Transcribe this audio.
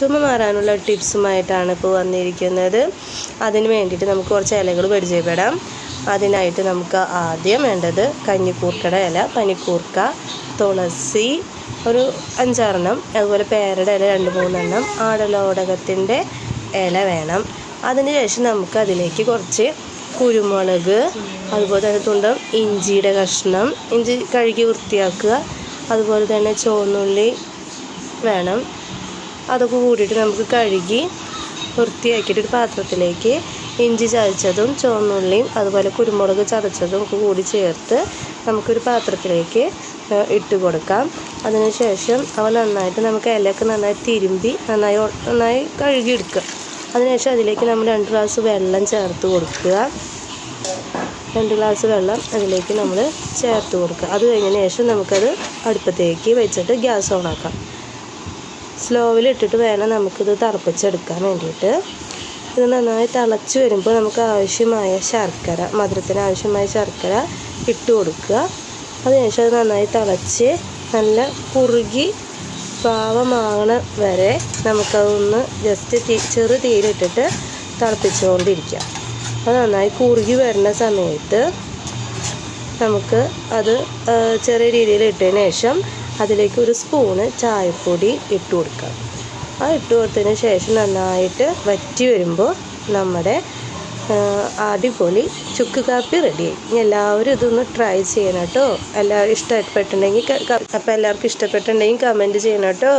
ചുമ മാറാനുള്ള ടിപ്സുമായിട്ടാണ് ഇപ്പോൾ വന്നിരിക്കുന്നത്. അതിന് വേണ്ടിയിട്ട് നമുക്ക് കുറച്ച് ഇലകൾ പരിചയപ്പെടാം. അതിനായിട്ട് നമുക്ക് ആദ്യം വേണ്ടത് കഞ്ഞിക്കൂർക്കയുടെ ഇല പനിക്കൂർക്ക തുളസി ഒരു അഞ്ചാറെണ്ണം. അതുപോലെ പേരയുടെ ഇല രണ്ട് മൂന്നെണ്ണം. ആടലോടകത്തിന്റെ ഇല വേണം. അതിന് ശേഷം നമുക്ക് അതിലേക്ക് കുറച്ച് കുരുമുളക് അതുപോലെ തന്നെ തുണ്ടം ഇഞ്ചിയുടെ കഷ്ണം ഇഞ്ചി കഴുകി വൃത്തിയാക്കുക. അതുപോലെ തന്നെ ചുവന്നുള്ളി വേണം. അതൊക്കെ കൂടിയിട്ട് നമുക്ക് കഴുകി വൃത്തിയാക്കിയിട്ട് ഒരു പാത്രത്തിലേക്ക് ഇഞ്ചി ചതച്ചതും ചുവന്നുള്ളിയും അതുപോലെ കുരുമുളക് ചതച്ചതും ഒക്കെ കൂടി ചേർത്ത് നമുക്കൊരു പാത്രത്തിലേക്ക് ഇട്ട് കൊടുക്കാം. അതിനുശേഷം അവ നന്നായിട്ട് നമുക്ക് ഇലയൊക്കെ നന്നായി തിരുമ്പി നന്നായി നന്നായി കഴുകിയെടുക്കുക. അതിനുശേഷം അതിലേക്ക് നമ്മൾ രണ്ട് ഗ്ലാസ് വെള്ളം ചേർത്ത് കൊടുക്കുക. രണ്ട് ഗ്ലാസ് വെള്ളം അതിലേക്ക് നമ്മൾ ചേർത്ത് കൊടുക്കുക. അത് കഴിഞ്ഞതിന് ശേഷം നമുക്കത് അടുപ്പത്തേക്ക് വെച്ചിട്ട് ഗ്യാസ് ഓണാക്കാം സ്ലോവിൽ ഇട്ടിട്ട് വേണം നമുക്കിത് തിളപ്പിച്ചെടുക്കാൻ വേണ്ടിയിട്ട്. ഇത് നന്നായി തിളച്ച് വരുമ്പോൾ നമുക്ക് ആവശ്യമായ ശർക്കര മധുരത്തിന് ആവശ്യമായ ശർക്കര ഇട്ട് കൊടുക്കുക. അതിനുശേഷം അത് നന്നായി തിളച്ച് നല്ല കുറുകി പാവമാകണ വരെ നമുക്കതൊന്ന് ജസ്റ്റ് തീ ചെറു തീയിലിട്ടിട്ട് തിളപ്പിച്ചുകൊണ്ടിരിക്കാം അത് നന്നായി കുറുകി വരുന്ന സമയത്ത് നമുക്ക് അത് ചെറിയ രീതിയിൽ ഇട്ടതിന് ശേഷം അതിലേക്ക് ഒരു സ്പൂണ് ചായപ്പൊടി ഇട്ട് കൊടുക്കാം. ആ ഇട്ട് കൊടുത്തതിന് ശേഷം നന്നായിട്ട് വറ്റി വരുമ്പോൾ നമ്മുടെ അടിപൊളി ചുക്ക് കാപ്പി റെഡിയായി ഇനി എല്ലാവരും ഇതൊന്ന് ട്രൈ ചെയ്യണം കേട്ടോ. എല്ലാവരും ഇഷ്ടപ്പെട്ടിട്ടുണ്ടെങ്കിൽ അപ്പോൾ എല്ലാവർക്കും ഇഷ്ടപ്പെട്ടിട്ടുണ്ടെങ്കിൽ കമന്റ് ചെയ്യണം കേട്ടോ.